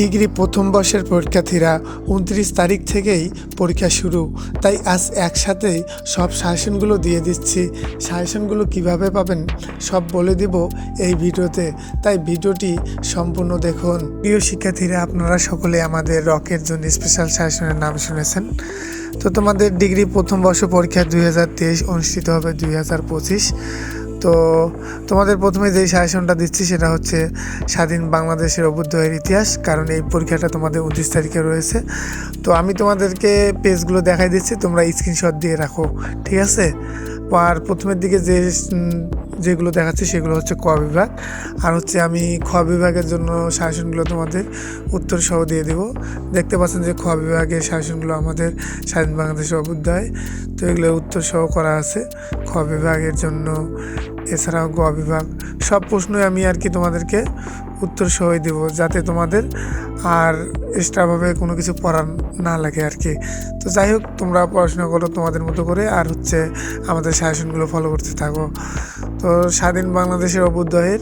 Degree প্রথম বর্ষের পরীক্ষার্থীরা উনত্রিশ তারিখ থেকেই পরীক্ষা শুরু। তাই আজ একসাথেই সব সাজেশনগুলো দিয়ে দিচ্ছি। সাজেশনগুলো কীভাবে পাবেন সব বলে দিব এই ভিডিওতে। তাই ভিডিওটি সম্পূর্ণ দেখুন। প্রিয় শিক্ষার্থীরা, আপনারা সকলে আমাদের রকের জন্য স্পেশাল সাজেশনের নাম শুনেছেন। তো তোমাদের ডিগ্রি প্রথম বর্ষ পরীক্ষা দুই হাজার তেইশ অনুষ্ঠিত হবে দুই হাজার পঁচিশ। তো তোমাদের প্রথমে যেই সাজেশনটা দিচ্ছি সেটা হচ্ছে স্বাধীন বাংলাদেশের অভ্যুদয়ের ইতিহাস, কারণ এই পরীক্ষাটা তোমাদের উনত্রিশ তারিখে রয়েছে। তো আমি তোমাদেরকে পেজগুলো দেখাই দিচ্ছি, তোমরা স্ক্রিনশট দিয়ে রাখো, ঠিক আছে? আর প্রথমের দিকে যে যেগুলো দেখাচ্ছি সেগুলো হচ্ছে ক বিভাগ। আর হচ্ছে আমি খ বিভাগের জন্য সাজেশনগুলো তোমাদের উত্তর সহ দিয়ে দেব। দেখতে পাচ্ছেন যে খ বিভাগের সাজেশনগুলো আমাদের স্বাধীন বাংলাদেশের অভ্যুদয়। তো এগুলো উত্তর সহ করা আছে। খ বিভাগের জন্য এছাড়াও গ বিভাগ, সব প্রশ্নই আমি আর কি তোমাদেরকে উত্তর সহই দেবো, যাতে তোমাদের আর এক্সট্রাভাবে কোনো কিছু পড়ার না লাগে আর কি। তো যাই হোক, তোমরা পড়াশোনা করো তোমাদের মতো করে, আর হচ্ছে আমাদের সাজেশনগুলো ফলো করতে থাকো। তো স্বাধীন বাংলাদেশের অভ্যুদয়ের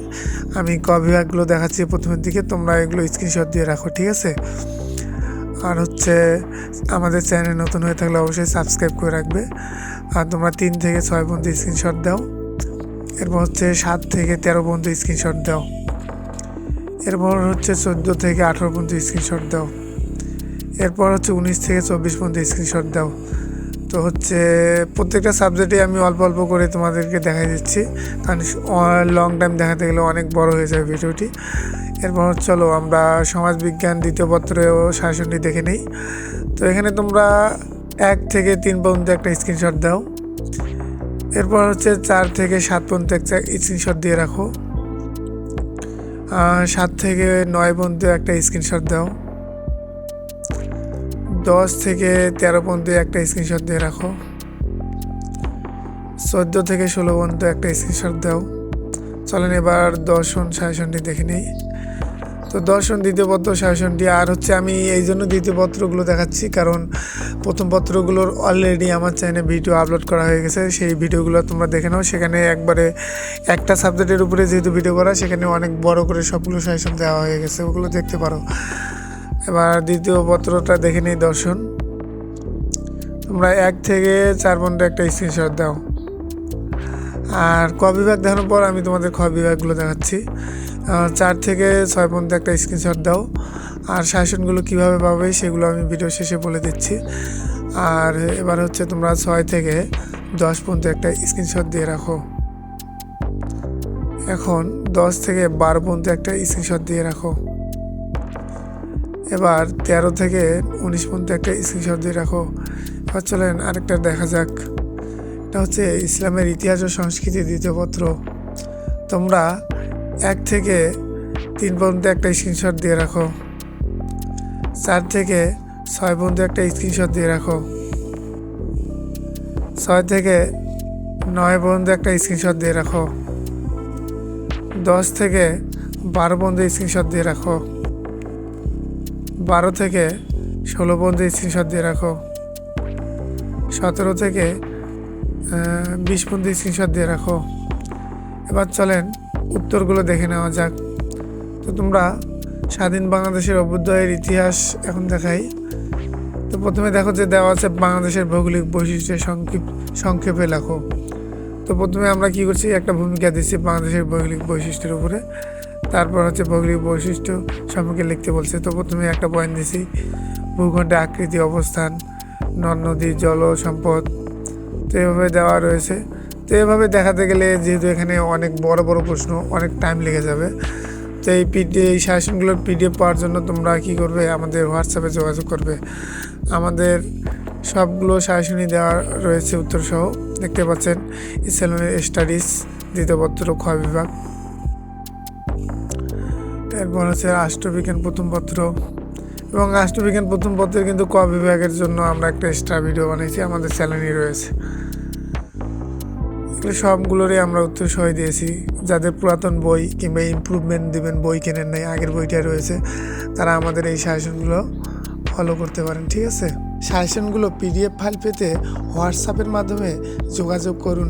আমি ক বিভাগগুলো দেখাচ্ছি প্রথমের দিকে, তোমরা এগুলো স্ক্রিনশট দিয়ে রাখো, ঠিক আছে? আর হচ্ছে আমাদের চ্যানেল নতুন হয়ে থাকলে অবশ্যই সাবস্ক্রাইব করে রাখবে। আর তোমরা তিন থেকে ছয় পর্যন্ত স্ক্রিনশট দাও। এরপর হচ্ছে সাত থেকে তেরো পর্যন্ত স্ক্রিনশট দাও। এরপর হচ্ছে চোদ্দ থেকে আঠেরো পর্যন্ত স্ক্রিনশট দাও। এরপর হচ্ছে উনিশ থেকে চব্বিশ পর্যন্ত স্ক্রিনশট দাও। তো হচ্ছে প্রত্যেকটা সাবজেক্টে আমি অল্প অল্প করে তোমাদেরকে দেখা দিচ্ছি। কারণ লং টাইম দেখাতে গেলে অনেক বড় হয়ে যাবে ভিডিওটি। এরপর চলো আমরা সমাজবিজ্ঞান দ্বিতীয় পত্রেও শাসনটি দেখে নেই। তো এখানে তোমরা এক থেকে তিন পর্যন্ত একটা স্ক্রিনশট দাও। এরপর হচ্ছে চার থেকে সাত পর্যন্ত একটা স্ক্রিনশট দিয়ে রাখো। সাত থেকে নয় পর্যন্ত একটা স্ক্রিনশট দাও। দশ থেকে তেরো পর্যন্ত একটা স্ক্রিনশট দিয়ে রাখো। চোদ্দ থেকে ষোলো পর্যন্ত একটা স্ক্রিনশট দাও। চলেন এবার দর্শন সাজেশনটি দেখে নেই। তো দর্শন, দ্বিতীয় পত্র শাসনটি, আর হচ্ছে আমি এই জন্য দ্বিতীয় পত্রগুলো দেখাচ্ছি, কারণ প্রথম পত্রগুলোর অলরেডি আমার চ্যানেলে ভিডিও আপলোড করা হয়ে গেছে, সেই ভিডিওগুলো তোমরা দেখে নাও। সেখানে একবারে একটা সাবজেক্টের উপরে যেহেতু ভিডিও করা, সেখানে অনেক বড় করে সবগুলো সাজেশন দেওয়া হয়ে গেছে, ওগুলো দেখতে পারো। এবার দ্বিতীয় পত্রটা দেখে নিই দর্শন। তোমরা এক থেকে চার পর্যন্ত একটা স্ক্রিনশট দাও। আর ক বিভাগ দেখানোর পর আমি তোমাদের খ বিভাগগুলো দেখাচ্ছি। চার থেকে ছয় পর্যন্ত একটা স্ক্রিনশট দাও। আর শাসনগুলো কীভাবে পাবে সেগুলো আমি ভিডিও শেষে বলে দিচ্ছি। আর এবার হচ্ছে তোমরা ছয় থেকে দশ পর্যন্ত একটা স্ক্রিনশট দিয়ে রাখো। এখন দশ থেকে বারো পর্যন্ত একটা স্ক্রিনশট দিয়ে রাখো। এবার তেরো থেকে উনিশ পর্যন্ত একটা স্ক্রিনশট দিয়ে রাখো। এবার চলেন আরেকটা দেখা যাক। এটা হচ্ছে ইসলামের ইতিহাস ও সংস্কৃতি দ্বিতীয় পত্র। তোমরা এক থেকে তিন পর্যন্ত একটা স্ক্রিনশট দিয়ে রাখো। চার থেকে ছয় পর্যন্ত একটা স্ক্রিনশট দিয়ে রাখো। ছয় থেকে নয় পর্যন্ত একটা স্ক্রিনশট দিয়ে রাখো। দশ থেকে বারো পর্যন্ত স্ক্রিনশট দিয়ে রাখো। বারো থেকে ষোলো পর্যন্ত স্ক্রিনশট দিয়ে রাখো। সতেরো থেকে বিশ পর্যন্ত স্ক্রিনশট দিয়ে রাখো। এবার চলেন উত্তরগুলো দেখে নেওয়া যাক। তো তোমরা স্বাধীন বাংলাদেশের অভ্যুদয়ের ইতিহাস এখন দেখাই। তো প্রথমে দেখো যে দেওয়া আছে বাংলাদেশের ভৌগোলিক বৈশিষ্ট্যের সংক্ষেপ, সংক্ষেপে লেখো। তো প্রথমে আমরা কি করছি? একটা ভূমিকা দিচ্ছি বাংলাদেশের ভৌগোলিক বৈশিষ্ট্যের উপরে। তারপর হচ্ছে ভৌগোলিক বৈশিষ্ট্য সম্পর্কে লিখতে বলছে। তো প্রথমে একটা পয়েন্ট দিছি ভূখণ্ডে আকৃতি, অবস্থান, নদ, নদী, জল, সম্পদ। তো এভাবে দেওয়া রয়েছে। তো এভাবে দেখাতে গেলে যেহেতু এখানে অনেক বড় বড় প্রশ্ন, অনেক টাইম লেগে যাবে। তো এই পিডি এই শাসনগুলোর পিডিএফ পাওয়ার জন্য তোমরা কি করবে? আমাদের হোয়াটসঅ্যাপে যোগাযোগ করবে। আমাদের সবগুলো শাসনই দেওয়া রয়েছে উত্তর সহ দেখতে পাচ্ছেন ইসলামের স্টাডিজ দ্বিতীয় পত্র বিভাগ। এরপর হচ্ছে রাষ্ট্রবিজ্ঞান প্রথম পত্র। এবং রাষ্ট্রবিজ্ঞান প্রথম পত্রের কিন্তু ক বিভাগের জন্য আমরা একটা এক্সট্রা ভিডিও বানিয়েছি, আমাদের চ্যানেলই রয়েছে। এগুলো সবগুলোরই আমরা উত্তর সহ দিয়েছি। যাদের পুরাতন বই কিংবা ইম্প্রুভমেন্ট দেবেন, বই কেনেন নাই, আগের বইটা রয়েছে, তারা আমাদের এই শাসনগুলো ফলো করতে পারেন, ঠিক আছে? সাজেশনগুলো পিডিএফ ফাইল পেতে হোয়াটসঅ্যাপের মাধ্যমে যোগাযোগ করুন।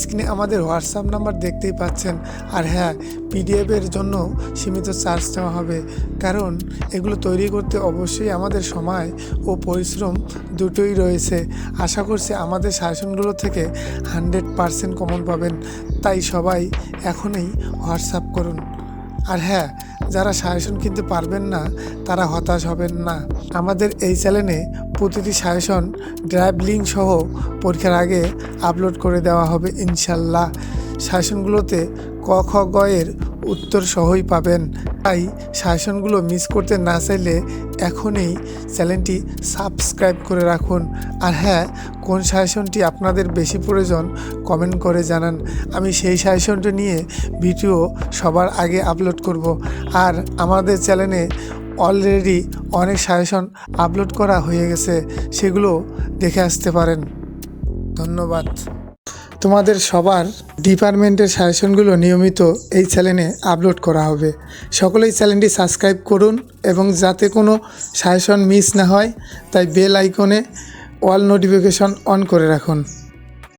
স্ক্রিনে আমাদের হোয়াটসঅ্যাপ নাম্বার দেখতেই পাচ্ছেন। আর হ্যাঁ পিডিএফের জন্য সীমিত চার্জ নেওয়া হবে। কারণ এগুলো তৈরি করতে অবশ্যই আমাদের সময় ও পরিশ্রম দুটোই রয়েছে। আশা করছি আমাদের সাজেশনগুলো থেকে হান্ড্রেড পারসেন্ট কমন পাবেন। তাই সবাই এখনই হোয়াটসঅ্যাপ করুন। আর হ্যাঁ যারা সাজেশন কিনতে পারবেন না, তারা হতাশ হবেন না। আমাদের এই চ্যানেলে প্রতিটি সাজেশন ড্রাইভ লিঙ্ক সহ পরীক্ষার আগে আপলোড করে দেওয়া হবে ইনশাল্লাহ। সাজেশনগুলোতে ক, খ গয়ের উত্তর সহই পাবেন। তাই সাজেশনগুলো মিস করতে না চাইলে এখনই চ্যানেলটি সাবস্ক্রাইব করে রাখুন। আর হ্যাঁ কোন সাজেশনটি আপনাদের বেশি প্রয়োজন কমেন্ট করে জানান। আমি সেই সাজেশনটি নিয়ে ভিডিও সবার আগে আপলোড করব। আর আমাদের চ্যানেলে অলরেডি অনেক সাজেশন আপলোড করা হয়ে গেছে, সেগুলো দেখে আসতে পারেন। ধন্যবাদ। তোমাদের সবার ডিপার্টমেন্টের সাজেশনগুলো নিয়মিত এই চ্যানেলে আপলোড করা হবে। সকলেই চ্যানেলটি সাবস্ক্রাইব করুন এবং যাতে কোনো সাজেশন মিস না হয়, তাই বেল আইকনে অল নোটিফিকেশন অন করে রাখুন।